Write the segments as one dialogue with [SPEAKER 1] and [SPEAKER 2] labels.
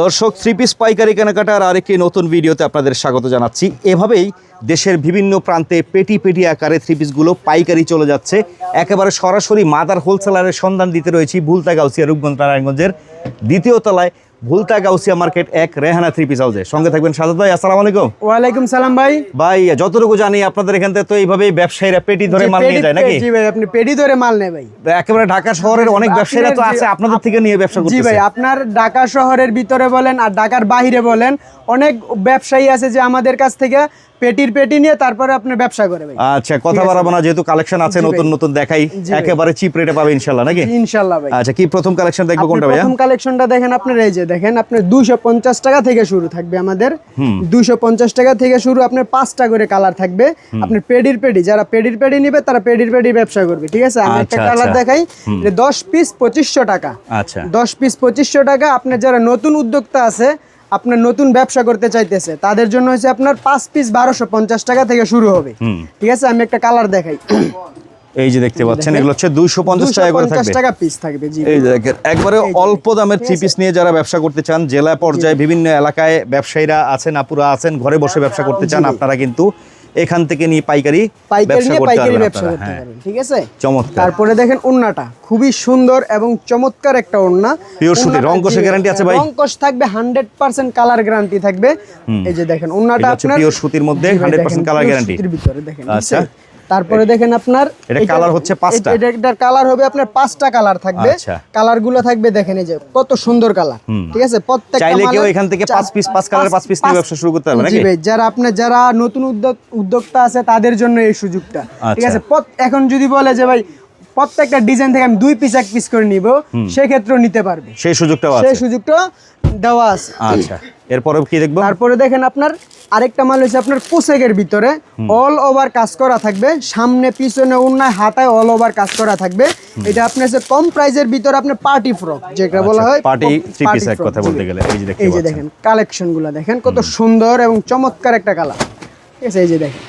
[SPEAKER 1] দর্শক three piece পাইকারি কেনাকাটার আরেকটি নতুন ভিডিওতে আপনাদের স্বাগত জানাচ্ছি। এভাবেই দেশের বিভিন্ন প্রান্তে পেটি পেটি আকারে থ্রি পিসগুলো পাইকারি চলে যাচ্ছে। একেবারে সরাসরি মাদার হোলসেলারের সন্ধান দিতে রয়েছি ভুলতা গাউসিয়া রূপগঞ্জ নারায়ণগঞ্জের দ্বিতীয় তলায়। ভুলতা গাউসিয়া মার্কেট এক রেহানা থ্রি পিস হাউসে সঙ্গে থাকবেন সাজাদ ভাই আসসালামু আলাইকুম।
[SPEAKER 2] ওয়ালাইকুম সালাম ভাই।
[SPEAKER 1] ভাই যতটুকু জানি আপনাদের এখান থেকে তো এইভাবেই ব্যবসায়ীরা পেটি ধরে মাল নিয়ে যায় নাকি?
[SPEAKER 2] জি ভাই আপনি পেটি ধরে মাল নেয় ভাই।
[SPEAKER 1] একেবারে ঢাকা শহরের অনেক ব্যবসায়ীরা তো আছে আপনাদের থেকে নিয়ে ব্যবসা করতেছে জি
[SPEAKER 2] ভাই আপনার ঢাকা শহরের ভিতরে বলেন আর ঢাকার বাইরে বলেন অনেক ব্যবসায়ী আছে যে আমাদের কাছ থেকে পেটির পেটি নিয়ে তারপরে আপনি ব্যবসা করে ভাই।
[SPEAKER 1] আচ্ছা কথা বাড়াবো না যেহেতু কালেকশন আছে নতুন নতুন দেখাই একেবারে চিপ রেটে পাবে ইনশাল্লাহ নাকি?
[SPEAKER 2] ইনশাল্লাহ ভাই।
[SPEAKER 1] আচ্ছা কি প্রথম কালেকশন দেখব কোনটা ভাইয়া?
[SPEAKER 2] প্রথম কালেকশনটা দেখেন আপনার এই যে দেখেন আপনার দুইশো পঞ্চাশ টাকা থেকে শুরু থাকবে আমাদের। দুইশো পঞ্চাশ টাকা থেকে শুরু আপনার পাঁচটা করে কালার থাকবে। আপনার পেডির পেডি যারা পেডির পেডি নেবে তারা পেডির পেডি ব্যবসা করবে ঠিক আছে? আমি একটা
[SPEAKER 1] আচ্ছা,
[SPEAKER 2] কালার
[SPEAKER 1] আচ্ছা।
[SPEAKER 2] দেখাই এটা দশ পিস পঁচিশশো টাকা।
[SPEAKER 1] আচ্ছা।
[SPEAKER 2] দশ পিস পঁচিশশো টাকা আপনার যারা নতুন উদ্যোক্তা আছে আপনার নতুন ব্যবসা করতে চাইতেছে তাদের জন্য হচ্ছে আপনার পাঁচ পিস বারোশো পঞ্চাশ টাকা থেকে শুরু হবে। ঠিক আছে? আমি একটা কালার দেখাই।
[SPEAKER 1] এই যে দেখতে পাচ্ছেন এগুলো হচ্ছে দুইশো পঞ্চাশ টাকা করে থাকবে।
[SPEAKER 2] টাকা পিস থাকবে জি।
[SPEAKER 1] এই যে দেখেন একবারে অল্প দামের থ্রি পিস নিয়ে যারা ব্যবসা করতে চান জেলা পর্যায়ে বিভিন্ন এলাকায় ব্যবসায়ীরা আছেন আপুরা আছেন ঘরে বসে ব্যবসা করতে চান আপনারা কিন্তু এখান থেকে নিয়ে পাইকারি
[SPEAKER 2] পাইকারি নিয়ে পাইকারি ব্যবসা করতে
[SPEAKER 1] হ্যাঁ।
[SPEAKER 2] পারবেন ঠিক আছে?
[SPEAKER 1] চমৎকার।
[SPEAKER 2] তারপরে দেখেন ওন্নাটা খুবই সুন্দর এবং চমৎকার একটা ওন্না
[SPEAKER 1] পিওর সুতি,
[SPEAKER 2] ওন্নাটা-
[SPEAKER 1] গ্যারান্টি কষে আছে ভাই?
[SPEAKER 2] রং কষ থাকবে হান্ড্রেড পার্সেন্ট কালার গ্যারান্টি থাকবে। এই যে দেখেন ওন্নাটা আপনার
[SPEAKER 1] পিওর সুতির মধ্যে
[SPEAKER 2] জি ভাই,
[SPEAKER 1] 100%
[SPEAKER 2] কালার
[SPEAKER 1] গ্যারান্টি
[SPEAKER 2] সুতির ভিতরে দেখেন
[SPEAKER 1] আচ্ছা।
[SPEAKER 2] আচ্ছা তারপরে দেখেন আপনার
[SPEAKER 1] এটা কালার হচ্ছে পাঁচটা?
[SPEAKER 2] এটা এটার কালার হবে আপনার পাঁচটা কালার থাকবে। কালারগুলো কালারগুলো থাকবে দেখেন এই যে কত সুন্দর কালার ঠিক আছে? প্রত্যেকটা
[SPEAKER 1] চাইলে কেউ এখান থেকে পাঁচ পিস পাঁচ কালার পাঁচ পিস নিয়ে ব্যবসা শুরু করতে পারবে নাকি?
[SPEAKER 2] যারা আপনি যারা নতুন উদ্যোক্তা আছে তাদের জন্য এই সুযোগটা। ঠিক
[SPEAKER 1] আচ্ছা।
[SPEAKER 2] আছে? এখন যদি বলে যে ভাই প্রত্যেকটা ডিজাইন থেকে আমি দুই পিস এক পিস করে নিব। সেক্ষেত্রেও নিতে পারবে।
[SPEAKER 1] সেই সুযোগটাও
[SPEAKER 2] সেই সুযোগটা দেওয়া আছে।
[SPEAKER 1] আচ্ছা। এরপরে কি দেখব?
[SPEAKER 2] তারপরে দেখেন আপনার আরেকটা মাল হচ্ছে আপনার পোশাকের ভিতরে। অল ওভার কাজ করা থাকবে। সামনে পিছনে অন্যায় হাতায় অল ওভার কাজ করা থাকবে। এটা আপনার হচ্ছে কম প্রাইজের ভিতরে আপনার পার্টি ফ্রক যেটা বলা হয়
[SPEAKER 1] পার্টি থ্রি পিস এক কথা বলতে গেলে। এই যে দেখতে
[SPEAKER 2] এই যে দেখেন কালেকশনগুলা দেখেন কত সুন্দর এবং চমৎকার একটা কালার ঠিক আছে এই যে দেখেন।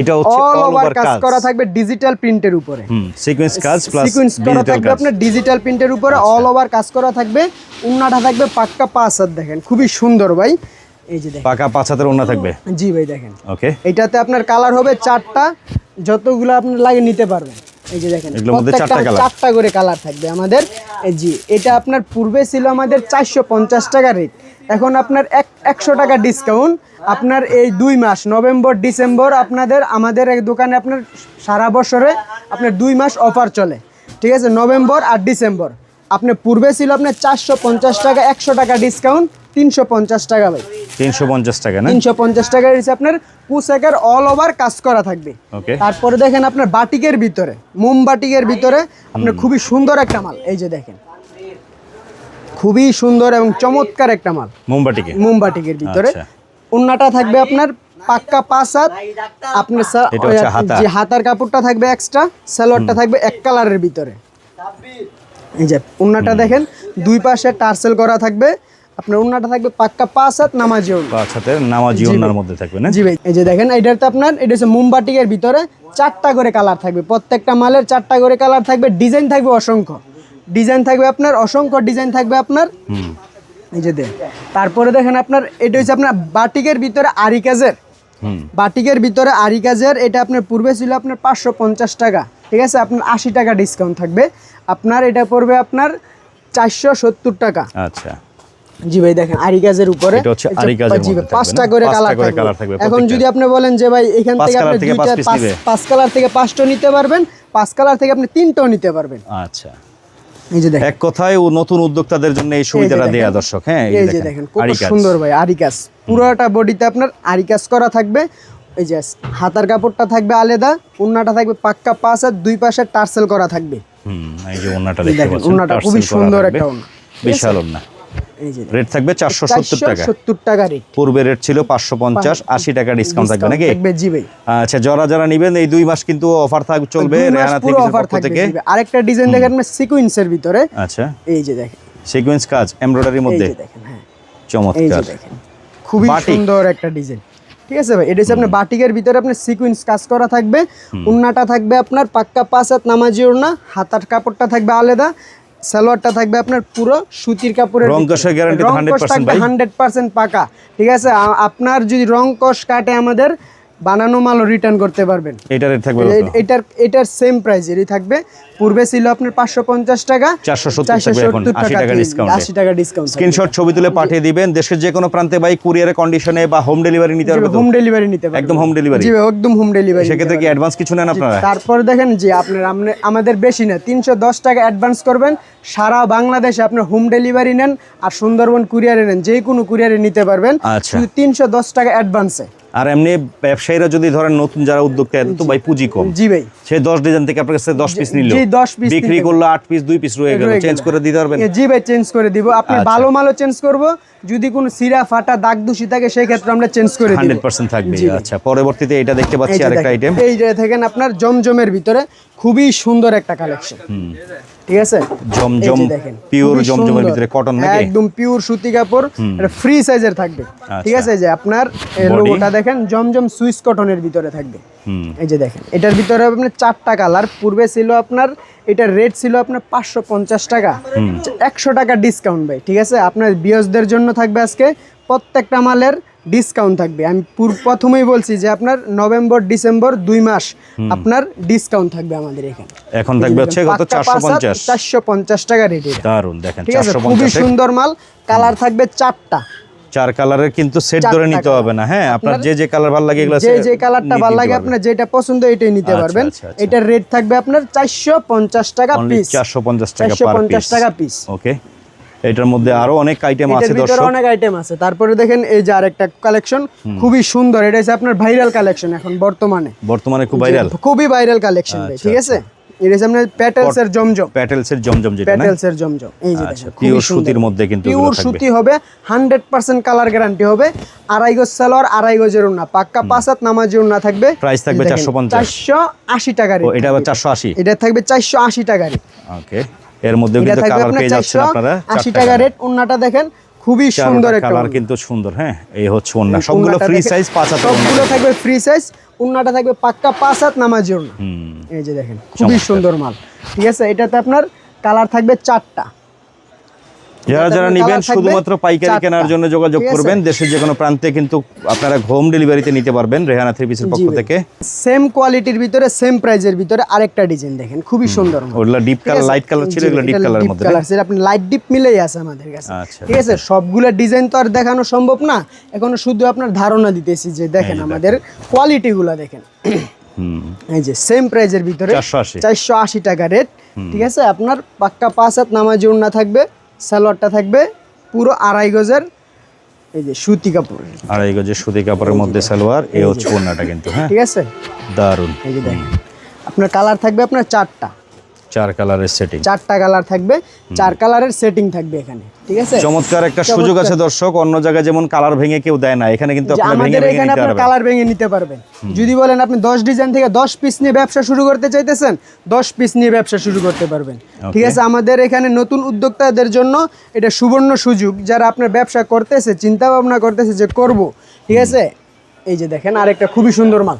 [SPEAKER 1] এটা হচ্ছে
[SPEAKER 2] অল ওভার কাজ করা থাকবে ডিজিটাল প্রিন্টের উপরে।
[SPEAKER 1] হুম সিকোয়েন্স কাজ প্লাস
[SPEAKER 2] সিকোয়েন্স করা থাকবে আপনার ডিজিটাল প্রিন্টের উপরে অল ওভার কাজ করা থাকবে। উন্নাটা থাকবে পাক্কা পাঁচ হাত দেখেন খুবই সুন্দর ভাই। এই যে দেখেন।
[SPEAKER 1] পাকা পাঁচ হাতের ওনা থাকবে?
[SPEAKER 2] জি ভাই দেখেন।
[SPEAKER 1] ওকে
[SPEAKER 2] এটাতে আপনার কালার হবে চারটা যতগুলো আপনার লাগে নিতে পারবেন। এই যে দেখেন
[SPEAKER 1] এগুলোর মধ্যে
[SPEAKER 2] প্রত্যেকটা
[SPEAKER 1] চারটা
[SPEAKER 2] চারটা করে কালার থাকবে আমাদের। জি এটা আপনার পূর্বে ছিল আমাদের চারশো পঞ্চাশ টাকা রেট এখন আপনার এক একশো টাকা ডিসকাউন্ট আপনার এই দুই মাস নভেম্বর ডিসেম্বর আপনাদের আমাদের এক দোকানে আপনার সারা বছরে আপনার দুই মাস অফার চলে। ঠিক আছে? নভেম্বর আর ডিসেম্বর। আপনার পূর্বে ছিল আপনার চারশো পঞ্চাশ টাকা একশো টাকা ডিসকাউন্ট তিনশো পঞ্চাশ টাকা ভাই।
[SPEAKER 1] তিনশো পঞ্চাশ টাকা না?
[SPEAKER 2] তিনশো পঞ্চাশ টাকা রয়েছে আপনার পুশেকের অল ওভার কাজ করা থাকবে। তারপরে দেখেন আপনার বাটিকের ভিতরে মোম বাটিকের ভিতরে আপনার খুবই সুন্দর একটা মাল। এই যে দেখেন। খুবই সুন্দর এবং চমৎকার একটা মাল।
[SPEAKER 1] মোমবাটিকে
[SPEAKER 2] মোম বাটিকের ভিতরে।
[SPEAKER 1] আচ্ছা।
[SPEAKER 2] উন্নাটা থাকবে আপনার পাক্কা পাঁচ হাত। আপনার। যে হাতার কাপড়টা থাকবে এক্সট্রা সালোয়ারটা থাকবে এক কালারের ভিতরে। এই যে উন্নাটা দেখেন দুই পাশে টার্সেল করা থাকবে। আপনার উন্নাটা থাকবে পাক্কা পাঁচ হাত নামাজি
[SPEAKER 1] পাঁচ হাতের নামাজি ওনার মধ্যে থাকবে না?
[SPEAKER 2] জি ভাই। এই যে দেখেন এটাতে আপনার এটা হচ্ছে মোমবাটিকের ভিতরে চারটা করে কালার থাকবে। প্রত্যেকটা মালের চারটা করে কালার থাকবে ডিজাইন থাকবে অসংখ্য। ডিজাইন থাকবে আপনার অসংখ্য ডিজাইন থাকবে আপনার। এই যে তারপরে দেখেন আপনার এটা হচ্ছে আপনার বাটিকের ভিতরে আরি কাজের। বাটিকের ভিতরে আরি কাজের এটা আপনার পূর্বে ছিল আপনার পাঁচশো পঞ্চাশ টাকা। ঠিক আছে আপনার আশি টাকা ডিসকাউন্ট থাকবে। আপনার এটা পড়বে আপনার চারশো সত্তর টাকা।
[SPEAKER 1] আচ্ছা।
[SPEAKER 2] জি ভাই দেখেন আরি গাজের উপরে। পাঁচটা করে কালার থাকবে। এখন যদি আপনি বলেন যে ভাই এখান থেকে আপনি
[SPEAKER 1] পাঁচ
[SPEAKER 2] দুইটা পাঁচ কালার থেকে পাঁচটা নিতে পারবেন পাঁচ কালার থেকে আপনি তিনটাও নিতে পারবেন।
[SPEAKER 1] আচ্ছা। এক কথায় ও নতুন উদ্যোক্তাদের জন্য এই সুবিধাটা। দেয়া দর্শক হ্যাঁ
[SPEAKER 2] এই যে দেখেন কত সুন্দর ভাই আরি কাজ পুরোটা বডিতে আপনার আরি কাজ করা থাকবে। এই যে হাতার কাপড়টা থাকবে আলাদা উন্নাটা থাকবে পাক্কা পাঁচ আর দুই পাশে টার্সেল করা থাকবে।
[SPEAKER 1] হুম এই যে
[SPEAKER 2] উন্নাটা
[SPEAKER 1] দেখতে পাচ্ছেন উন্নাটা
[SPEAKER 2] খুবই সুন্দর একটা উন্না।
[SPEAKER 1] বিশাল
[SPEAKER 2] যে
[SPEAKER 1] রেট থাকবে চারশো সত্তর টাকা।
[SPEAKER 2] সত্তর টাকা রেট
[SPEAKER 1] পূর্বে রেট ছিল পাঁচশো পঞ্চাশ আশি টাকা ডিসকাউন্ট থাকবে নাকি?
[SPEAKER 2] জি ভাই
[SPEAKER 1] আচ্ছা যারা যারা নিবেন এই দুই মাস কিন্তু অফার থাকবে চলবে রেহানা থেকে
[SPEAKER 2] অফার
[SPEAKER 1] থেকে।
[SPEAKER 2] আরেকটা ডিজাইন দেখেন আপনার সিকুয়েন্সের ভিতরে।
[SPEAKER 1] আচ্ছা।
[SPEAKER 2] এই যে দেখেন।
[SPEAKER 1] সিকোয়েন্স কাজ এমব্রয়ডারির মধ্যে।
[SPEAKER 2] দেখেন হ্যাঁ।
[SPEAKER 1] চমৎকার।
[SPEAKER 2] খুবই সুন্দর একটা ডিজাইন ঠিক আছে ভাই? এটা হচ্ছে আপনার বাটিকের ভিতরে আপনার সিকুয়েন্স কাজ করা থাকবে। উন্নাটা থাকবে আপনার পাক্কা পাঁচ হাত নামাজি হাতার কাপড়টা থাকবে আলাদা। সালোয়ারটা থাকবে আপনার পুরো সুতির কাপড়ের
[SPEAKER 1] রং কষের গ্যারান্টি 100% ভাই।
[SPEAKER 2] হান্ড্রেড পার্সেন্ট পাকা। ঠিক আছে? আপনার যদি রং কষ কাটে আমাদের বানানো মালও রিটার্ন করতে পারবেন।
[SPEAKER 1] এটা রেট থাকবে
[SPEAKER 2] এটার এটার সেম প্রাইজেরই থাকবে। পূর্বে ছিল আপনার পাঁচশো পঞ্চাশ টাকা
[SPEAKER 1] 470 থাকবে এখন, 80 টাকা এ।
[SPEAKER 2] আশি টাকা ডিসকাউন্ট
[SPEAKER 1] স্ক্রিনশট ছবি তুলে পাঠিয়ে দিবেন। দেশের যে কোনো প্রান্তে ভাই কুরিয়ারের কন্ডিশনে বা হোম ডেলিভারি নিতে পারবে
[SPEAKER 2] হোম ডেলিভারি নিতে পারবেন
[SPEAKER 1] একদম home delivery?
[SPEAKER 2] জি একদম হোম ডেলিভারি
[SPEAKER 1] সেক্ষেত্রে কি অ্যাডভান্স কিছু নেন আপনারা?
[SPEAKER 2] তারপর দেখেন যে আপনার আমাদের বেশি না তিনশো দশ টাকা অ্যাডভান্স করবেন। সারা বাংলাদেশে আপনার হোম ডেলিভারি নেন আর সুন্দরবন কুরিয়ারে নেন যে কোনো কুরিয়ারে নিতে পারবেন।
[SPEAKER 1] আচ্ছা।
[SPEAKER 2] শুধু তিনশো দশ টাকা অ্যাডভান্সে
[SPEAKER 1] আর এমনি ব্যবসায়ীরা যদি ধরেন নতুন যারা উদ্যোক্তা তো ভাই পুঁজি কম।
[SPEAKER 2] জি ভাই।
[SPEAKER 1] সে দশ ডিজাইন থেকে আপনার কাছে দশ পিস নিল।
[SPEAKER 2] জি, 10 piece
[SPEAKER 1] বিক্রি করল আট পিস দুই পিস রয়ে গেল। চেঞ্জ করে দিতে পারবেন?
[SPEAKER 2] জি ভাই চেঞ্জ করে দিব। আপনি
[SPEAKER 1] আচ্ছা।
[SPEAKER 2] ভালো মালও চেঞ্জ করব। যদি কোনো সিরা ফাটা দাগ দূষি থাকে সেই ক্ষেত্রে আমরা চেঞ্জ করে দিব।
[SPEAKER 1] হান্ড্রেড পার্সেন্ট থাকবে। আচ্ছা পরবর্তীতে এটা দেখতে পাচ্ছি আরেকটা আইটেম
[SPEAKER 2] এই যে থাকেন আপনার জমজমের ভিতরে খুবই সুন্দর একটা কালেকশন ঠিক আছে?
[SPEAKER 1] জমজম,
[SPEAKER 2] দেখেন,
[SPEAKER 1] জমজমের ভিতরে cotton নাকি?
[SPEAKER 2] একদম পিওর সুতি কাপড় এটা ফ্রি সাইজের থাকবে। ঠিক
[SPEAKER 1] আচ্ছা।
[SPEAKER 2] আছে এই যে আপনার? লোগোটা দেখেন জমজম সুইস কটনের ভিতরে থাকবে।
[SPEAKER 1] হুম।
[SPEAKER 2] এই যে দেখেন এটার ভিতরে হবে আপনার চারটা কালার পূর্বে ছিল আপনার এটার রেট ছিল আপনার পাঁচশো পঞ্চাশ টাকা। একশো টাকা ডিসকাউন্ট ভাই ঠিক আছে? আপনার বিয়সদের জন্য থাকবে আজকে প্রত্যেকটা মালের ডিসকাউন্ট থাকবে। আমি পুর- প্রথমেই বলছি যে আপনার নভেম্বর ডিসেম্বর দুই মাস আপনার ডিসকাউন্ট থাকবে আমাদের এখানে।
[SPEAKER 1] এখন থাকবে হচ্ছে কত? চারশো পঞ্চাশ।
[SPEAKER 2] চারশো পঞ্চাশ টাকা রেট
[SPEAKER 1] দারুণ দেখেন
[SPEAKER 2] ঠিক আছে?
[SPEAKER 1] চারশো
[SPEAKER 2] খুবই সুন্দর মাল। কালার থাকবে চারটা।
[SPEAKER 1] চার কালারের কিন্তু সেট ধরে নিতে হবে না। হ্যাঁ আপনার যে যে কালার ভালো লাগে এগুলো
[SPEAKER 2] যে যে কালারটা ভালো লাগে আপনার যেটা পছন্দ এটাই নিতে
[SPEAKER 1] আচ্ছা,
[SPEAKER 2] পারবেন।
[SPEAKER 1] আচ্ছা, আচ্ছা।
[SPEAKER 2] এটার রেট থাকবে আপনার চারশো পঞ্চাশ টাকা পিস
[SPEAKER 1] 450 টাকা
[SPEAKER 2] চারশো
[SPEAKER 1] per
[SPEAKER 2] পঞ্চাশ টাকা পিস
[SPEAKER 1] ওকে এটার মধ্যে আরও অনেক আইটেম আছে দর্শক।
[SPEAKER 2] অনেক আইটেম আছে। তারপরে দেখেন এই যে আরেকটা কালেকশন খুবই সুন্দর। এটা হচ্ছে আপনার ভাইরাল কালেকশন এখন বর্তমানে।
[SPEAKER 1] বর্তমানে খুব ভাইরাল
[SPEAKER 2] খুবই ভাইরাল কালেকশন
[SPEAKER 1] আচ্ছা,
[SPEAKER 2] ঠিক আছে? এটা হচ্ছে প্যাটেলস এর জমজম।
[SPEAKER 1] প্যাটেলস এর জমজম যেটা
[SPEAKER 2] প্যাটেলস এর জমজম। এই যে দেখেন
[SPEAKER 1] pure সুতির মধ্যে কিন্তু
[SPEAKER 2] পিওর সুতি হবে হান্ড্রেড পার্সেন্ট কালার গ্যারান্টি হবে। আড়াই গজ সালোয়ার আড়াই গজের উন্না পাক্কা পাঁচ হাত নামাজের উন্না থাকবে।
[SPEAKER 1] থাকবে 450
[SPEAKER 2] চারশো আশি টাকা
[SPEAKER 1] ও এটা আবার চারশো আশি।
[SPEAKER 2] এটা থাকবে চারশো আশি টাকা
[SPEAKER 1] ওকে এর মধ্যে কিন্তু কালার পেয়ে যাচ্ছেন আপনারা।
[SPEAKER 2] আশি টাকা রেট ওন্নাটা দেখেন খুবই সুন্দর একটা
[SPEAKER 1] কালার কিন্তু সুন্দর হ্যাঁ? এই হচ্ছে ওন্না। সবগুলো ফ্রি সাইজ পাঁচ হাত
[SPEAKER 2] সবগুলো থাকবে ফ্রি সাইজ ওন্নাটা থাকবে পাক্কা পাঁচ হাত নামাজের জন্য
[SPEAKER 1] হুম।
[SPEAKER 2] এই যে দেখেন খুবই সুন্দর মাল। ঠিক আছে এটাতে আপনার কালার থাকবে চারটা।
[SPEAKER 1] যারা যারা নেবেন শুধুমাত্র পাইকারি কেনার জন্য যোগাযোগ করবেন দেশের যে কোনো প্রান্তে কিন্তু আপনারা হোম ডেলিভারিতে নিতে পারবেন রেহানা থ্রি পিসের পক্ষ থেকে।
[SPEAKER 2] সেম কোয়ালিটির ভিতরে সেম প্রাইজের ভিতরে আরেকটা ডিজাইন দেখেন খুবই সুন্দর।
[SPEAKER 1] ওগুলো ডিপ কালার লাইট কালার ছিল এগুলো ডিপ
[SPEAKER 2] এটা
[SPEAKER 1] কালারের মধ্যে।
[SPEAKER 2] ছিল, আপনি লাইট ডিপ মিলেই আছে আমাদের কাছে।
[SPEAKER 1] আচ্ছা,
[SPEAKER 2] ঠিক আছে? সবগুলো ডিজাইন তো আর দেখানো সম্ভব না এখন শুধু আপনার ধারণা দিতেছি যে দেখেন আমাদের কোয়ালিটি গুলা দেখেন। এই যে সেম প্রাইজের ভিতরে
[SPEAKER 1] 480
[SPEAKER 2] চারশো আশি টাকা রেট ঠিক আছে? আপনার পাক্কা পাঁচ হাত নামাজি উন্না থাকবে সালোয়ারটা থাকবে পুরো আড়াই গজের এই যে সুতি কাপড়।
[SPEAKER 1] আড়াই গজের সুতি কাপড়ের মধ্যে সালোয়ার এই হচ্ছে ওড়নাটা কিন্তু হ্যাঁ?
[SPEAKER 2] ঠিক আছে?
[SPEAKER 1] দারুণ
[SPEAKER 2] এই যে দেখেন। আপনার কালার থাকবে আপনার চারটা।
[SPEAKER 1] চার কালারের সেটিং
[SPEAKER 2] চারটা কালার থাকবে। চার কালারের সেটিং থাকবে এখানে। ঠিক আছে?
[SPEAKER 1] চমৎকার একটা সুযোগ আছে দর্শক। অন্য জায়গায় যেমন কালার ভেঙে কেউ দেয় না এখানে কিন্তু আপনারা ভেঙে ভেঙে নিতে পারবেন।
[SPEAKER 2] কালার ভেঙে নিতে পারবেন। যদি বলেন আপনি দশ ডিজাইন থেকে দশ পিস নিয়ে ব্যবসা শুরু করতে চাইতেছেন দশ পিস নিয়ে ব্যবসা শুরু করতে পারবেন। ঠিক আছে? আমাদের এখানে নতুন উদ্যোক্তাদের জন্য এটা সুবর্ণ সুযোগ। যারা আপনার ব্যবসা করতেছে চিন্তা ভাবনা করতেছে যে করব ঠিক আছে? এই যে দেখেন আরেকটা খুবই সুন্দর মাল।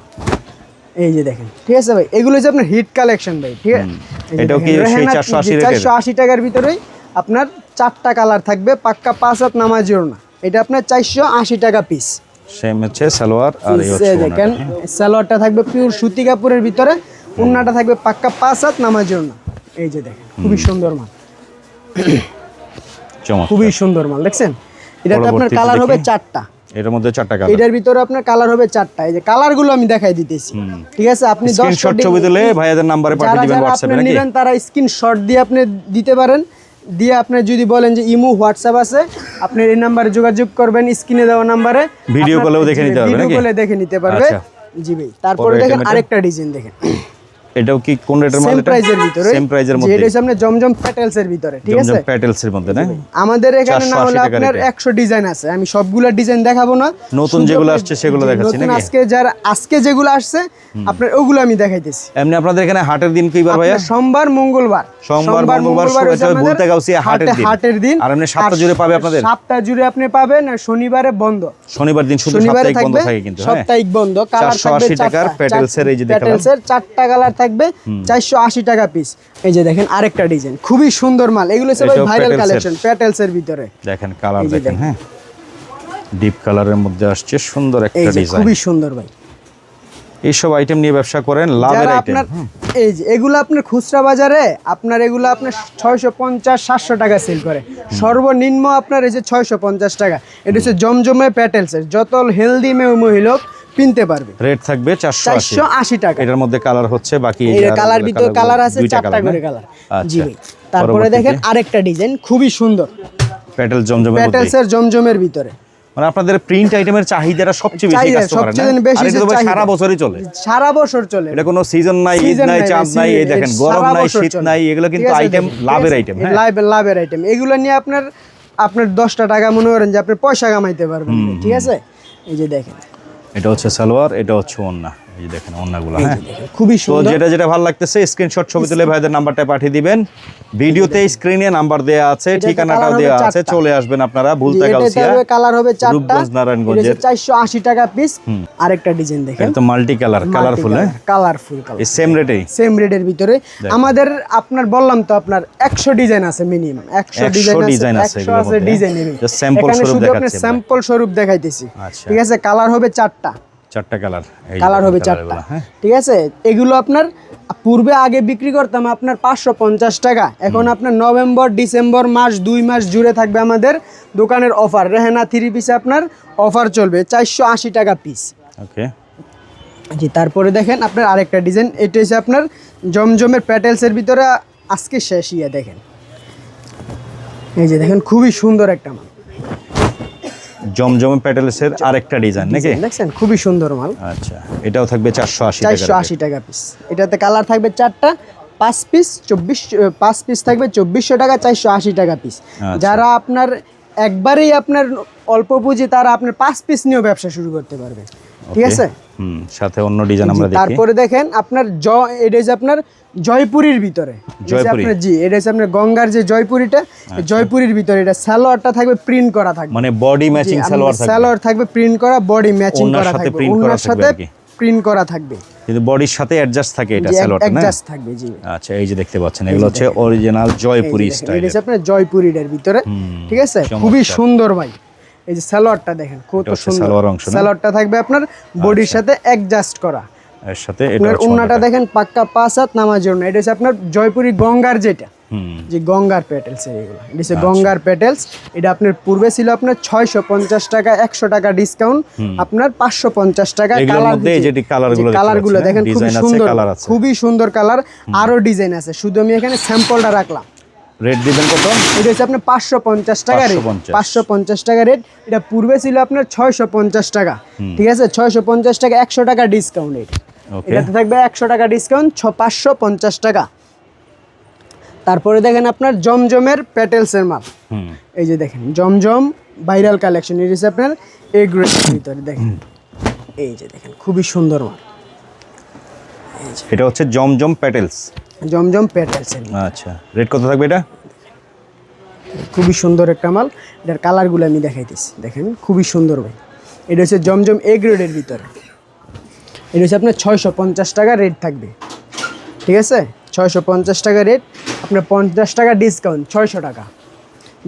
[SPEAKER 2] এই যে দেখেন ঠিক আছে ভাই? এগুলো হচ্ছে আপনার হিট কালেকশন ভাই ঠিক আছে? এই যে
[SPEAKER 1] এটাও কি
[SPEAKER 2] দেখেন,
[SPEAKER 1] সেই
[SPEAKER 2] রেহানা
[SPEAKER 1] 480
[SPEAKER 2] চারশো আশি টাকার ভিতরেই আপনার চারটা কালার থাকবে পাক্কা পাঁচ হাত নামাজিও না। এটা আপনার চারশো আশি টাকা পিস
[SPEAKER 1] সেম হচ্ছে সালোয়ার আর এই
[SPEAKER 2] এই
[SPEAKER 1] হচ্ছে
[SPEAKER 2] দেখেন সালোয়ারটা থাকবে পিওর সুতি কাপড়ের ভিতরে উন্নাটা থাকবে পাক্কা পাঁচ হাত নামাজের না। এই যে দেখেন খুবই সুন্দর মাল। খুবই সুন্দর মাল দেখছেন? এটাতে আপনার কালার হবে চারটা।
[SPEAKER 1] এটার মধ্যে চারটা কালার
[SPEAKER 2] এটার ভিতরে আপনার কালার হবে চারটা। এই যে কালারগুলো আমি দেখাই দিতেছি। ঠিক আছে আপনি দশটা
[SPEAKER 1] স্ক্রিনশট ছবি তুলে ভাইয়াদের নাম্বারে পাঠিয়ে দিবেন হোয়াটসঅ্যাপে নাকি?
[SPEAKER 2] নেবেন তারা স্ক্রিনশট দিয়ে আপনি দিতে পারেন। দিয়ে আপনি যদি বলেন যে ইমো হোয়াটসঅ্যাপ আছে আপনি এই নাম্বারে যোগাযোগ করবেন স্ক্রিনে দেওয়া নাম্বারে
[SPEAKER 1] ভিডিও call-এও দেখে নিতে পারবে
[SPEAKER 2] ভিডিও কলে দেখে নিতে পারবে।
[SPEAKER 1] আচ্ছা।
[SPEAKER 2] জি ভাই তারপরে দেখেন আরেকটা ডিজাইন দেখেন।
[SPEAKER 1] এটাও কি কোন রেটের মাল
[SPEAKER 2] সেম প্রাইজের ভিতরে।
[SPEAKER 1] সেম প্রাইজের মধ্যে
[SPEAKER 2] এটা আপনার জমজম প্যাটেলস এর ভিতরে ঠিক আছে?
[SPEAKER 1] জমজম প্যাটেলস এর মধ্যে না?
[SPEAKER 2] আমাদের এখানে না
[SPEAKER 1] 480
[SPEAKER 2] হলে আপনার
[SPEAKER 1] rate এ।
[SPEAKER 2] একশো ডিজাইন আছে। আমি সবগুলা ডিজাইন দেখাবো না।
[SPEAKER 1] নতুন যেগুলো আসছে সেগুলো দেখাচ্ছি নাকি?
[SPEAKER 2] আজকে যারা আজকে যেগুলো আসছে আপনার ওগুলো আমি দেখাইতেছি।
[SPEAKER 1] এমনি আপনাদের এখানে হাটের দিন কি বার ভাইয়া?
[SPEAKER 2] সোমবার মঙ্গলবার।
[SPEAKER 1] সোমবার, মঙ্গলবার, ভুলতে গাউসিয়া হাটের দিন।
[SPEAKER 2] হাটের দিন।
[SPEAKER 1] আর এমনি সপ্তাহ জুড়ে পাবে আপনাদের?
[SPEAKER 2] সপ্তাহ জুড়ে আপনি পাবেন আর শনিবারে বন্ধ।
[SPEAKER 1] শনিবার দিন শুধু সাপ্তাহিক বন্ধ থাকে কিন্তু হ্যাঁ?
[SPEAKER 2] সাপ্তাহিক বন্ধ। কালার থাকবে
[SPEAKER 1] 480 টাকার
[SPEAKER 2] চারটা।
[SPEAKER 1] প্যাটেলসের এই যে দেখালাম।
[SPEAKER 2] প্যাটেলসের চারটা কালার থাকবে চারশো আশি টাকা পিস এই যে দেখেন আরেকটা ডিজাইন খুবই সুন্দর মাল। এগুলো সবাই ভাইরাল কালেকশন প্যাটেলস এর ভিতরে।
[SPEAKER 1] দেখেন কালার দেখেন। হ্যাঁ। ডিপ কালারের মধ্যে আসছে সুন্দর একটা ডিজাইন
[SPEAKER 2] খুবই সুন্দর ভাই।
[SPEAKER 1] এইসব আইটেম নিয়ে ব্যবসা করেন লাভের আইটেম
[SPEAKER 2] আপনার এই যে এগুলো আপনার খুচরা বাজারে আপনার এগুলো আপনার ছয়শো পঞ্চাশ সাতশো টাকা সেল করে। সর্বনিম্ন আপনার এই যে ছয়শো পঞ্চাশ টাকা। এটা হচ্ছে জমজমে প্যাটেলসের যত হেলদি মেয়ে মহিলা কিনতে পারবে।
[SPEAKER 1] রেট থাকবে চারশো আশি।
[SPEAKER 2] চারশো আশি টাকা।
[SPEAKER 1] এটার মধ্যে কালার হচ্ছে বাকি
[SPEAKER 2] এই কালার ভিতর কালার আছে চারটা করে কালার
[SPEAKER 1] আচ্ছা।
[SPEAKER 2] জি তারপরে দেখেন আরেকটা ডিজাইন খুবই সুন্দর।
[SPEAKER 1] প্যাটেল জমজমের মধ্যে
[SPEAKER 2] প্যাটেলসের জমজমের ভিতরে।
[SPEAKER 1] মানে আপনাদের প্রিন্ট আইটেমের চাহিদাটা সবচেয়ে বেশি কাস্টমার
[SPEAKER 2] সবচেয়ে বেশি।
[SPEAKER 1] সারা বছরই চলে।
[SPEAKER 2] সারা বছর চলে।
[SPEAKER 1] এটা কোনো সিজন নাই ঈদ নাই
[SPEAKER 2] নাই,
[SPEAKER 1] চাঁদ নাই এই দেখেন গরম নাই শীত নাই এগুলো কিন্তু আইটেম লাভের আইটেম হ্যাঁ?
[SPEAKER 2] লাভ- লাভের আইটেম এগুলো নিয়ে আপনার আপনার দশটা টাকা মনে করেন যে আপনি পয়সা কামাইতে পারবেন ঠিক আছে? এই যে দেখেন।
[SPEAKER 1] এটা হচ্ছে সালোয়ার এটা হচ্ছে ওন্না। এই দেখেন
[SPEAKER 2] এই
[SPEAKER 1] হ্যাঁ?
[SPEAKER 2] খুবই সুন্দর।
[SPEAKER 1] যেটা যেটা ভালো লাগতেছে স্ক্রিনশট ছবি তুলে ভাইদের নাম্বারটা পাঠিয়ে দিবেন। ভিডিওতে স্ক্রিনে নাম্বার দেওয়া আছে ঠিকানাটাও দেওয়া আছে চলে আসবেন আপনারা ভুলতা গাউসিয়া
[SPEAKER 2] কালার হবে চারটা
[SPEAKER 1] রূপগঞ্জ নারায়ণগঞ্জের।
[SPEAKER 2] চারশো আশি টাকা পিস আরেকটা ডিজাইন দেখেন।
[SPEAKER 1] এটা মাল্টি কালার কালারফুল হ্যাঁ?
[SPEAKER 2] কালারফুল কালার
[SPEAKER 1] এই সেম রেটেই
[SPEAKER 2] সেম রেডের ভিতরে। আমাদের আপনার বললাম তো আপনার একশো ডিজাইন আছে মিনিমাম একশো
[SPEAKER 1] 100
[SPEAKER 2] ডিজাইন
[SPEAKER 1] আছে
[SPEAKER 2] আছে একশো
[SPEAKER 1] এগুলোর
[SPEAKER 2] আছে
[SPEAKER 1] মধ্যে।
[SPEAKER 2] ডিজাইন
[SPEAKER 1] Just sample
[SPEAKER 2] এখানে
[SPEAKER 1] স্বরূপ দেখাচ্ছি
[SPEAKER 2] স্যাম্পল স্বরূপ দেখাইতেছি।
[SPEAKER 1] আচ্ছা।
[SPEAKER 2] ঠিক আছে কালার হবে চারটা।
[SPEAKER 1] চারটা কালার
[SPEAKER 2] কালার হবে চারটা।
[SPEAKER 1] হ্যাঁ।
[SPEAKER 2] ঠিক আছে? এগুলো আপনার পূর্বে আগে বিক্রি করতাম আপনার পাঁচশো পঞ্চাশ টাকা। এখন আপনার নভেম্বর ডিসেম্বর মাস দুই মাস জুড়ে থাকবে আমাদের দোকানের অফার। রেহেনা থ্রি পিসে আপনার অফার চলবে চারশো আশি টাকা পিস।
[SPEAKER 1] ওকে।
[SPEAKER 2] জি তারপরে দেখেন আপনার আরেকটা ডিজাইন এটা হচ্ছে আপনার জমজমের প্যাটেলসের ভিতরে আজকে শেষ ইয়ে দেখেন। এই যে দেখেন খুবই সুন্দর একটা মাল।
[SPEAKER 1] জমজম প্যাটেলসের আরেকটা ডিজাইন নাকি?
[SPEAKER 2] দেখছেন? খুবই সুন্দর মাল।
[SPEAKER 1] আচ্ছা এটাও থাকবে চারশো আশি
[SPEAKER 2] চারশো
[SPEAKER 1] টাকা
[SPEAKER 2] আশি টাকা পিস এটাতে কালার থাকবে চারটা পাঁচ পিস চব্বিশ পাঁচ পিস থাকবে চব্বিশশো টাকা চারশো আশি টাকা পিস
[SPEAKER 1] আচ্ছা।
[SPEAKER 2] যারা আপনার একবারেই আপনার অল্প পুঁজি তারা আপনার পাঁচ পিস নিয়েও ব্যবসা শুরু করতে পারবে। ঠিক আছে?
[SPEAKER 1] হুম সাথে অন্য ডিজাইন আমরা দেখি।
[SPEAKER 2] তারপরে দেখেন আপনার জ এটা হচ্ছে আপনার জয়পুরীর ভিতরে।
[SPEAKER 1] জয়পুরি।
[SPEAKER 2] জি এটা হচ্ছে আপনার গঙ্গার যে জয়পুরিটা এই জয়পুরির ভিতরে এটা সালোয়ারটা থাকবে প্রিন্ট করা থাকবে।
[SPEAKER 1] মানে বডি ম্যাচিং সালোয়ার থাকবে।
[SPEAKER 2] সালোয়ার থাকবে প্রিন্ট করা বডি ম্যাচিং করা থাকবে। ওনার সাথে প্রিন্ট করা থাকবে।
[SPEAKER 1] কিন্তু বডির সাথে অ্যাডজাস্ট থাকে এটা সালোয়ারটা না?
[SPEAKER 2] adjust থাকবে জি।
[SPEAKER 1] আচ্ছা এই যে দেখতে পাচ্ছেন এগুলো হচ্ছে অরিজিনাল জয়পুরি স্টাইল
[SPEAKER 2] এটা হচ্ছে আপনার জয়পুরির ভিতরে ঠিক আছে? খুবই সুন্দর ভাই। এই যে সালোয়ারটা দেখেন কত সুন্দর?
[SPEAKER 1] আচ্ছা।
[SPEAKER 2] সালোয়ারটা থাকবে আপনার বডির সাথে অ্যাডজাস্ট করা।
[SPEAKER 1] এর সাথে এটা
[SPEAKER 2] উন্নাটা দেখেন পাক্কা পাঁচ হাত নামার জন্য এটা হচ্ছে আপনার জয়পুরি গঙ্গার যেটা যে গঙ্গার পেটেলস এগুলো। এটা হচ্ছে
[SPEAKER 1] আচ্ছা।
[SPEAKER 2] গঙ্গার পেটেলস এটা আপনার পূর্বে ছিল আপনার ছয়শো পঞ্চাশ টাকা একশো টাকা ডিসকাউন্ট আপনার পাঁচশো পঞ্চাশ টাকা কালার
[SPEAKER 1] কালারগুলো পাচ্ছি,
[SPEAKER 2] দেখেন
[SPEAKER 1] হ্যাঁ?
[SPEAKER 2] খুবই সুন্দর
[SPEAKER 1] কালার
[SPEAKER 2] খুবই সুন্দর কালার আরও ডিজাইন আছে। শুধু আমি এখানে স্যাম্পলটা রাখলাম।
[SPEAKER 1] রেট দিবেন কত?
[SPEAKER 2] এটা হচ্ছে আপনার পাঁচশো পঞ্চাশ টাকা রেট পাঁচশো পঞ্চাশ। টাকা রেট এটা পূর্বে ছিল আপনার ছয়শো পঞ্চাশ টাকা। ঠিক আছে? ছয়শো পঞ্চাশ টাকা একশো টাকা ডিসকাউন্ট এটা এটাতে থাকবে একশো টাকা ডিসকাউন্ট ছ পাঁচশো পঞ্চাশ টাকা। তারপরে দেখেন আপনার জমজমের প্যাটেলসের মাল
[SPEAKER 1] হুম।
[SPEAKER 2] এই যে দেখেন জমজম ভাইরাল কালেকশন এটা হচ্ছে আপনার এ গ্রেডের ভিতরে দেখেন। এই যে দেখেন খুবই সুন্দর মাল
[SPEAKER 1] এটা হচ্ছে জমজম প্যাটেলস
[SPEAKER 2] জমজম প্যাটেলসের
[SPEAKER 1] আচ্ছা রেট কত থাকবে এটা?
[SPEAKER 2] খুবই সুন্দর একটা মাল। এটার কালারগুলো আমি দেখাইতেছি দেখেন খুবই সুন্দর ভাই। এটা হচ্ছে জমজম এ গ্রেডের ভিতরে। এটা হচ্ছে আপনার ছয়শো পঞ্চাশ টাকা রেট থাকবে। ঠিক আছে? ছয়শো পঞ্চাশ টাকা রেট আপনার পঞ্চাশ টাকা ডিসকাউন্ট ছয়শো টাকা।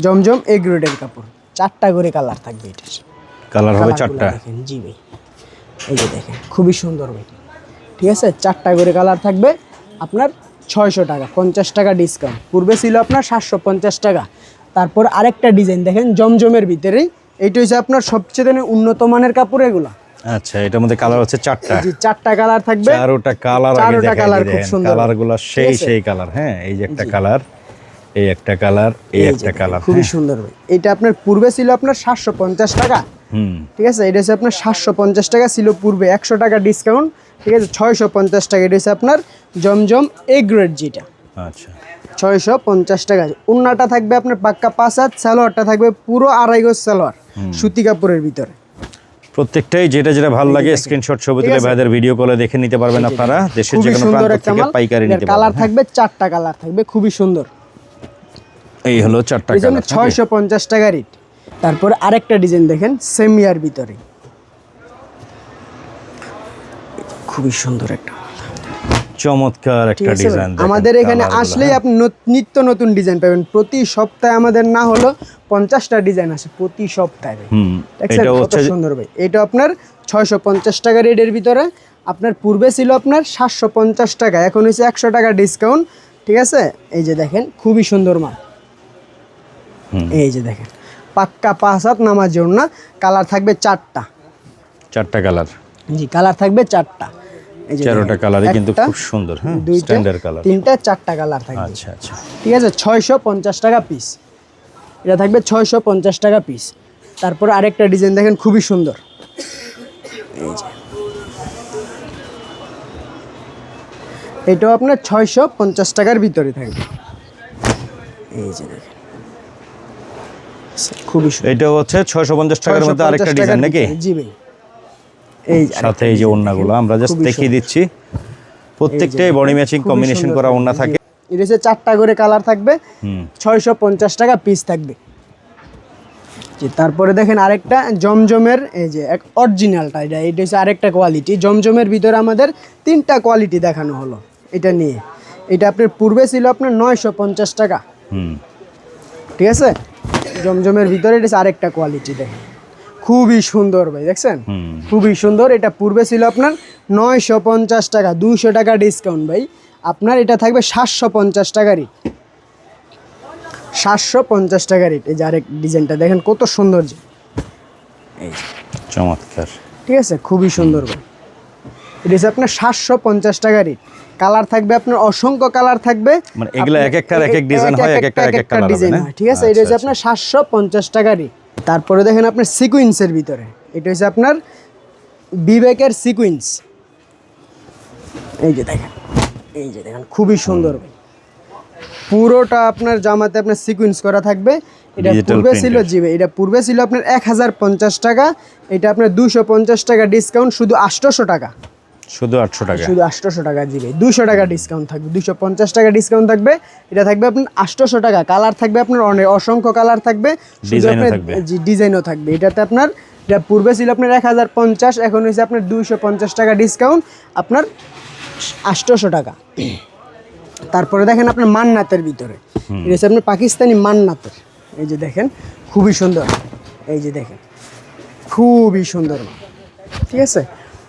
[SPEAKER 2] জমজম এ গ্রেডের কাপড়। চারটা করে কালার থাকবে এটার।
[SPEAKER 1] কালার হবে চারটা।
[SPEAKER 2] দেখেন জি ভাই। এই যে দেখেন খুবই সুন্দর ভাই। ঠিক আছে? চারটা করে কালার থাকবে। আপনার ছয়শো টাকা পঞ্চাশ টাকা ডিসকাউন্ট পূর্বে ছিল আপনার সাতশো পঞ্চাশ টাকা। তারপর আরেকটা ডিজাইন দেখেন জমজমের ভিতরে। এইটা হচ্ছে আপনার সবচেয়ে উন্নত মানের কাপড় এগুলো।
[SPEAKER 1] আচ্ছা এটার মধ্যে কালার হচ্ছে চারটা।
[SPEAKER 2] চারটা কালার থাকবে।
[SPEAKER 1] চারোটা কালার
[SPEAKER 2] চারোটা
[SPEAKER 1] কালার
[SPEAKER 2] খুব সুন্দর।
[SPEAKER 1] কালারগুলো সেই সেই কালার হ্যাঁ এই যে একটা কালার এই একটা কালার এই একটা কালার
[SPEAKER 2] খুবই সুন্দর ভাই। এটা আপনার পূর্বে ছিল আপনার সাতশো পঞ্চাশ টাকা। ঠিক আছে? এটা হচ্ছে আপনার সাতশো পঞ্চাশ টাকা ছিল পূর্বে একশো টাকা ডিসকাউন্ট ঠিক আছে? ছয়শো পঞ্চাশ টাকা এটা হচ্ছে আপনার জমজম এ গ্রেড যেটা।
[SPEAKER 1] আচ্ছা।
[SPEAKER 2] ছয়শো পঞ্চাশ টাকা। উন্নাটা থাকবে আপনার পাক্কা পাঁচ হাত সালোয়ারটা থাকবে পুরো আড়াই গজ সালোয়ার সুতি কাপড়ের ভিতরে।
[SPEAKER 1] প্রত্যেকটাই যেটা যেটা ভালো লাগে স্ক্রিনশট ছবি তুলে ভাইদের ভিডিও কলে দেখে নিতে পারবেন আপনারা। দেশের যে কোনো প্রান্ত থেকে পাইকারি নিতে
[SPEAKER 2] কালার
[SPEAKER 1] পারবেন হ্যাঁ।
[SPEAKER 2] থাকবে চারটা কালার থাকবে খুবই সুন্দর।
[SPEAKER 1] এই হলো চারটা কালার
[SPEAKER 2] ছয়শো পঞ্চাশ টাকা রেট তারপর আরেকটা ডিজাইন দেখেন সেমিয়ার ভিতরে। খুবই সুন্দর একটা
[SPEAKER 1] চমৎকার একটা ডিজাইন
[SPEAKER 2] আমাদের এখানে আসলেই আপনি নিত্য নতুন ডিজাইন পাবেন। প্রতি সপ্তাহে আমাদের না হলো পঞ্চাশটা ডিজাইন আসে প্রতি সপ্তাহে
[SPEAKER 1] হুম এটা
[SPEAKER 2] কত
[SPEAKER 1] হচ্ছে
[SPEAKER 2] সুন্দর ভাই। এটা আপনার ছয়শো পঞ্চাশ টাকা রেটের ভিতরে। আপনার পূর্বে ছিল আপনার সাতশো পঞ্চাশ টাকা এখন হচ্ছে একশো টাকা ডিসকাউন্ট ঠিক আছে? এই যে দেখেন খুবই সুন্দর মাল। এই যে দেখেন। পাক্কা পাঁচ হাত নামার জন্য কালার থাকবে চারটা।
[SPEAKER 1] চারটা কালার।
[SPEAKER 2] জি কালার থাকবে চারটা। এই যে
[SPEAKER 1] চারোটা
[SPEAKER 2] দেখেন,
[SPEAKER 1] কিন্তু খুব সুন্দর হ্যাঁ স্ট্যান্ডার্ড কালার
[SPEAKER 2] তিনটা চারটা কালার থাকবে।
[SPEAKER 1] আচ্ছা আচ্ছা।
[SPEAKER 2] ঠিক আছে ছয়শো পঞ্চাশ টাকা পিস এটা থাকবে ছয়শো পঞ্চাশ টাকা পিস তারপর আরেকটা ডিজাইন দেখেন খুবই সুন্দর। এই যে। এটাও আপনার ছয়শো পঞ্চাশ টাকার ভিতরে থাকবে। এই যে দেখেন। খুবই
[SPEAKER 1] এটা হচ্ছে ছয়শো পঞ্চাশ টাকার মধ্যে আরেকটা ডিজাইন নাকি?
[SPEAKER 2] ভিতরে, জি ভাই। এই
[SPEAKER 1] সাথে এই যে আমরা জাস্ট দেখিয়ে দিচ্ছি। প্রত্যেকটাই বডি ম্যাচিং কম্বিনেশন করা থাকে।
[SPEAKER 2] এটা হচ্ছে চারটা করে কালার থাকবে
[SPEAKER 1] হুম।
[SPEAKER 2] ছয়শো পঞ্চাশ টাকা পিস থাকবে। জি তারপরে দেখেন আরেকটা জমজমের এই যে এক অরিজিনালটা এটা এটা হচ্ছে আরেকটা কোয়ালিটি জমজমের ভিতরে আমাদের তিনটা কোয়ালিটি দেখানো হলো এটা নিয়ে। এটা আপনার পূর্বে ছিল আপনার নয়শো পঞ্চাশ টাকা।
[SPEAKER 1] হুম।
[SPEAKER 2] ঠিক আছে? জমজমের ভিতরে এটা আরেকটা কোয়ালিটি দেখেন। খুবই সুন্দর ভাই দেখছেন? খুবই সুন্দর। এটা পূর্বে ছিল আপনার নয়শো পঞ্চাশ টাকা দুইশো টাকা ডিসকাউন্ট ভাই। আপনার এটা থাকবে সাতশো পঞ্চাশ টাকা রেট সাতশো পঞ্চাশ টাকা রেট এই যে আরেক ডিজাইনটা দেখেন কত সুন্দর যে। এই
[SPEAKER 1] চমৎকার।
[SPEAKER 2] ঠিক আছে? খুবই সুন্দর ভাই। এটা হচ্ছে আপনার সাতশো পঞ্চাশ টাকা রেট কালার থাকবে আপনার অসংখ্য কালার থাকবে।
[SPEAKER 1] মানে এগুলো এক একটার এক এক ডিজাইন হয়, এক একটার এক এক কালার হবে,
[SPEAKER 2] ডিজাইন
[SPEAKER 1] না?
[SPEAKER 2] হয় ঠিক আছে? এটা হচ্ছে
[SPEAKER 1] আচ্ছা,
[SPEAKER 2] আপনার সাতশো পঞ্চাশ টাকা রেট তারপরে দেখেন আপনার সিকুইন্সের ভিতরে। এটা হচ্ছে আপনার বিবেকের সিকুইন্স এই যে দেখেন এই যে দেখেন খুবই সুন্দর। পুরোটা আপনার জামাতে আপনার সিকুয়েন্স করা থাকবে। এটা পূর্বে ছিল
[SPEAKER 1] printed।
[SPEAKER 2] জি ভাই, এটা পূর্বে ছিল আপনার এক হাজার পঞ্চাশ টাকা। এটা আপনার দুশো পঞ্চাশ টাকা ডিসকাউন্ট শুধু আটশোশো টাকা।
[SPEAKER 1] শুধু আটশো টাকা।
[SPEAKER 2] শুধু আটশোশো টাকা দিবে দুশো টাকা ডিসকাউন্ট থাকবে। দুশো পঞ্চাশ টাকা ডিসকাউন্ট থাকবে। এটা থাকবে আপনার আটশোশো টাকা। কালার থাকবে আপনার অনেক অসংখ্য কালার থাকবে। ডিজাইনও থাকবে। এটাতে আপনার এটা পূর্বে ছিল আপনার এক হাজার পঞ্চাশ এখন হয়েছে আপনার দুইশো পঞ্চাশ টাকা ডিসকাউন্ট আপনার আটশোশো টাকা। তারপরে দেখেন আপনার মান্নাতের ভিতরে। এটা হচ্ছে আপনার পাকিস্তানি মান্নাতের। এই যে দেখেন খুবই সুন্দর। এই যে দেখেন খুবই সুন্দর। ঠিক আছে?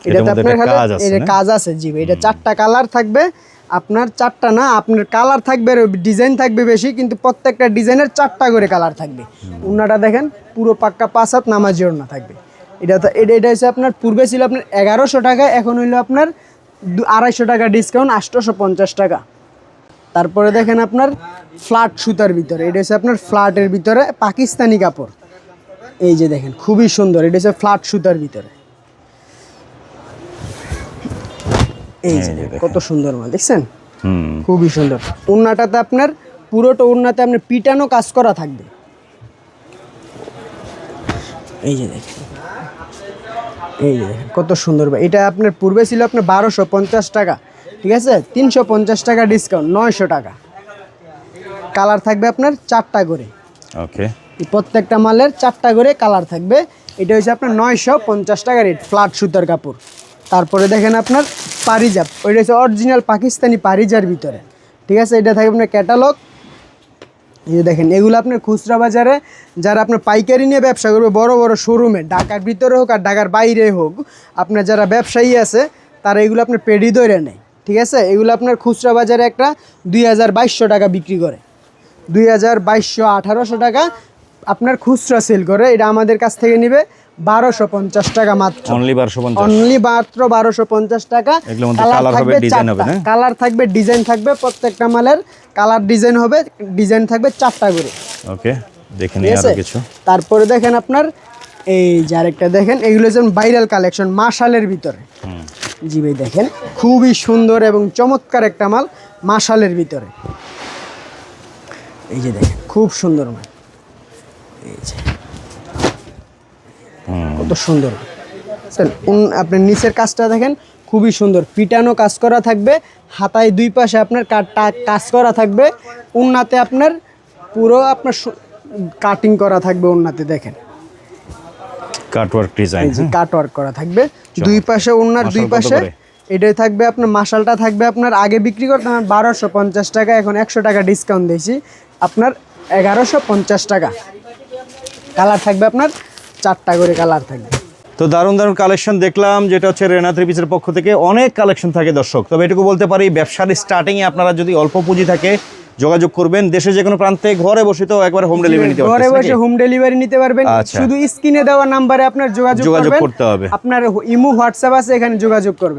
[SPEAKER 2] এটাতে আপনার
[SPEAKER 1] কাজ আছে,
[SPEAKER 2] এটা কাজ আছে জি এটা চারটা কালার থাকবে। আপনার চারটা না আপনার কালার থাকবে ডিজাইন থাকবে বেশি কিন্তু প্রত্যেকটা ডিজাইনের চারটা করে কালার থাকবে। উন্নাটা দেখেন পুরো পাক্কা পাঁচ হাত নামাজি ওড়না থাকবে। এটা তো এটা এটা হচ্ছে আপনার পূর্বে ছিল আপনার এগারোশো টাকা এখন হইল আপনার আড়াইশো টাকা ডিসকাউন্ট আটশোশো পঞ্চাশ টাকা। তারপরে দেখেন আপনার ফ্ল্যাট সুতার ভিতরে এটা হচ্ছে আপনার ফ্ল্যাটের ভিতরে পাকিস্তানি কাপড়। এই যে দেখেন খুবই সুন্দর এটা হচ্ছে ফ্ল্যাট সুতার ভিতরে। এই যে কত সুন্দর মাল দেখছেন? খুবই সুন্দর। উন্নাটাতে আপনার পুরোটা উন্নাতে আপনার পিটানো কাজ করা থাকবে। এই যে দেখেন। এই যে কত সুন্দর ভাই। এটা আপনার পূর্বে ছিল আপনার বারোশো পঞ্চাশ টাকা ঠিক আছে? তিনশো পঞ্চাশ টাকা ডিসকাউন্ট নয়শো টাকা। কালার থাকবে আপনার চারটা করে।
[SPEAKER 1] ওকে
[SPEAKER 2] প্রত্যেকটা মালের চারটা করে কালার থাকবে। এটা হচ্ছে আপনার নয়শো পঞ্চাশ টাকা রেট ফ্ল্যাট সুতার কাপড়। তারপরে দেখেন আপনার পারিজাব ওইটা হচ্ছে অরিজিনাল পাকিস্তানি পারিজার ভিতরে। ঠিক আছে? এটা থাকবে আপনার ক্যাটালগ এই দেখেন, এগুলো আপনার খুচরা বাজারে, যারা আপনার পাইকারি নিয়ে ব্যবসা করবে, বড় বড় শোরুমে ঢাকার ভিতরে হোক আর ঢাকার বাইরে হোক, আপনার যারা ব্যবসায়ী আছে, তারা এগুলো আপনার পেডি দৈরে নেয়। ঠিক আছে? এগুলো আপনার খুচরা বাজারে একটা দুই হাজার বাইশশো টাকা বিক্রি করে। দুই হাজার বাইশশো আঠারোশো টাকা আপনার খুচরা সেল করে। এটা আমাদের কাছ থেকে নিবে। বারোশো পঞ্চাশ টাকা মাত্র।
[SPEAKER 1] অনলি বারোশো পঞ্চাশ।
[SPEAKER 2] অনলি মাত্র বারোশো পঞ্চাশ টাকা।
[SPEAKER 1] হবে, হবে, না?
[SPEAKER 2] কালার থাকবে ডিজাইন থাকবে প্রত্যেকটা মালের কালার ডিজাইন হবে ডিজাইন থাকবে চারটা করে।
[SPEAKER 1] ওকে দেখে
[SPEAKER 2] ঠিক
[SPEAKER 1] নিই আরও কিছু।
[SPEAKER 2] তারপরে দেখেন আপনার এই যে আরেকটা দেখেন এগুলো যেমন ভাইরাল কালেকশন মাশালের ভিতরে। জি ভাই দেখেন খুবই সুন্দর এবং চমৎকার একটা মাল মাশালের ভিতরে। এই যে দেখেন খুব সুন্দর মাল। এই যে। কত সুন্দর। স্যার আপনার নিচের কাজটা দেখেন খুবই সুন্দর। পিটানো কাজ করা থাকবে হাতায় দুই পাশে আপনার কাট- কাজ করা থাকবে উন্নাতে আপনার পুরো আপনার কাটিং করা থাকবে উন্নাতে দেখেন।
[SPEAKER 1] কাটওয়ার্ক ডিজাইন
[SPEAKER 2] এই কাট ওয়ার্ক করা থাকবে দুই পাশে উন্নার দুই পাশে? এটাই থাকবে আপনার মাসালটা থাকবে আপনার আগে বিক্রি করতে আমার বারোশো পঞ্চাশ টাকা এখন একশো টাকা ডিসকাউন্ট দিয়েছি আপনার এগারোশো পঞ্চাশ টাকা। কালার থাকবে আপনার চারটা করে কালার থাকবে
[SPEAKER 1] তো দারুণ দারুণ কালেকশন দেখলাম যেটা হচ্ছে রেনা ত্রিপিসের পক্ষ থেকে অনেক কালেকশন থাকে দর্শক। তবে এটুকু বলতে পারি ব্যবসার স্টার্টিংয়ে আপনারা যদি অল্প পুঁজি থাকে যোগাযোগ করবেন। দেশে যে কোনো প্রান্তে ঘরে বসে তো একবার হোম ডেলিভারি নিতে
[SPEAKER 2] ঘরে বসে হোম ডেলিভারি নিতে পারবেন।
[SPEAKER 1] আচ্ছা।
[SPEAKER 2] শুধু স্ক্রিনে দেওয়া নাম্বারে আপনার যোগাযোগ
[SPEAKER 1] যোগাযোগ করতে হবে।
[SPEAKER 2] আপনার ইমো হোয়াটসঅ্যাপ আছে এখানে যোগাযোগ করবেন।